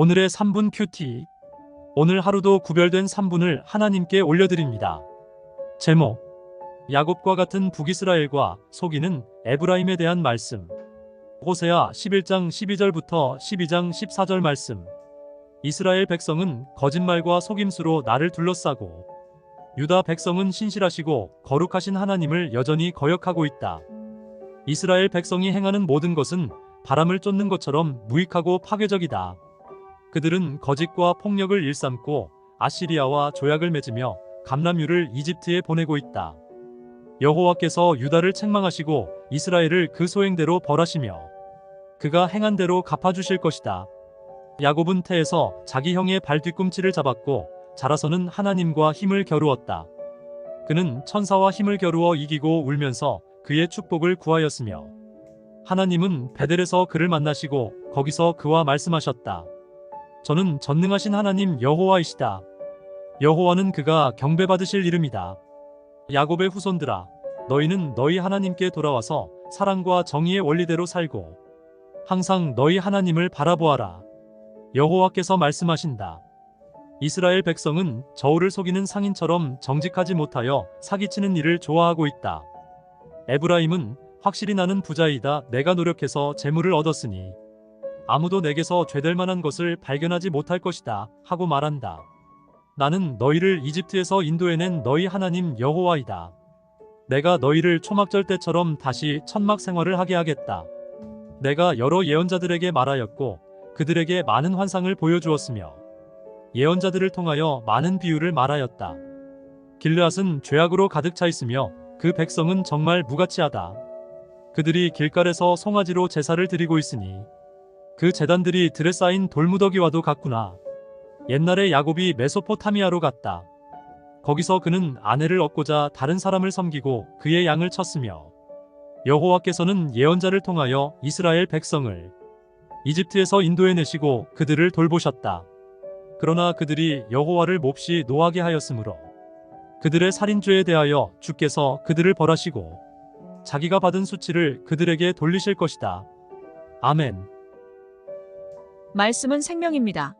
오늘의 3분 큐티. 오늘 하루도 구별된 3분을 하나님께 올려드립니다. 제목. 야곱과 같은 북이스라엘과 속이는 에브라임에 대한 말씀. 호세아 11장 12절부터 12장 14절 말씀. 이스라엘 백성은 거짓말과 속임수로 나를 둘러싸고 유다 백성은 신실하시고 거룩하신 하나님을 여전히 거역하고 있다. 이스라엘 백성이 행하는 모든 것은 바람을 쫓는 것처럼 무익하고 파괴적이다. 그들은 거짓과 폭력을 일삼고 아시리아와 조약을 맺으며 감람유를 이집트에 보내고 있다. 여호와께서 유다를 책망하시고 이스라엘을 그 소행대로 벌하시며 그가 행한 대로 갚아주실 것이다. 야곱은 태에서 자기 형의 발 뒤꿈치를 잡았고 자라서는 하나님과 힘을 겨루었다. 그는 천사와 힘을 겨루어 이기고 울면서 그의 축복을 구하였으며 하나님은 베델에서 그를 만나시고 거기서 그와 말씀하셨다. 저는 전능하신 하나님 여호와이시다. 여호와는 그가 경배받으실 이름이다. 야곱의 후손들아, 너희는 너희 하나님께 돌아와서 사랑과 정의의 원리대로 살고 항상 너희 하나님을 바라보아라. 여호와께서 말씀하신다. 이스라엘 백성은 저울을 속이는 상인처럼 정직하지 못하여 사기치는 일을 좋아하고 있다. 에브라임은 확실히 나는 부자이다. 내가 노력해서 재물을 얻었으니 아무도 내게서 죄될 만한 것을 발견하지 못할 것이다. 하고 말한다. 나는 너희를 이집트에서 인도해낸 너희 하나님 여호와이다. 내가 너희를 초막절 때처럼 다시 천막 생활을 하게 하겠다. 내가 여러 예언자들에게 말하였고 그들에게 많은 환상을 보여주었으며 예언자들을 통하여 많은 비유를 말하였다. 길르앗은 죄악으로 가득 차 있으며 그 백성은 정말 무가치하다. 그들이 길가에서 송아지로 제사를 드리고 있으니 그 재단들이 들에 쌓인 돌무더기와도 같구나. 옛날에 야곱이 메소포타미아로 갔다. 거기서 그는 아내를 얻고자 다른 사람을 섬기고 그의 양을 쳤으며 여호와께서는 예언자를 통하여 이스라엘 백성을 이집트에서 인도해내시고 그들을 돌보셨다. 그러나 그들이 여호와를 몹시 노하게 하였으므로 그들의 살인죄에 대하여 주께서 그들을 벌하시고 자기가 받은 수치를 그들에게 돌리실 것이다. 아멘. 말씀은 생명입니다.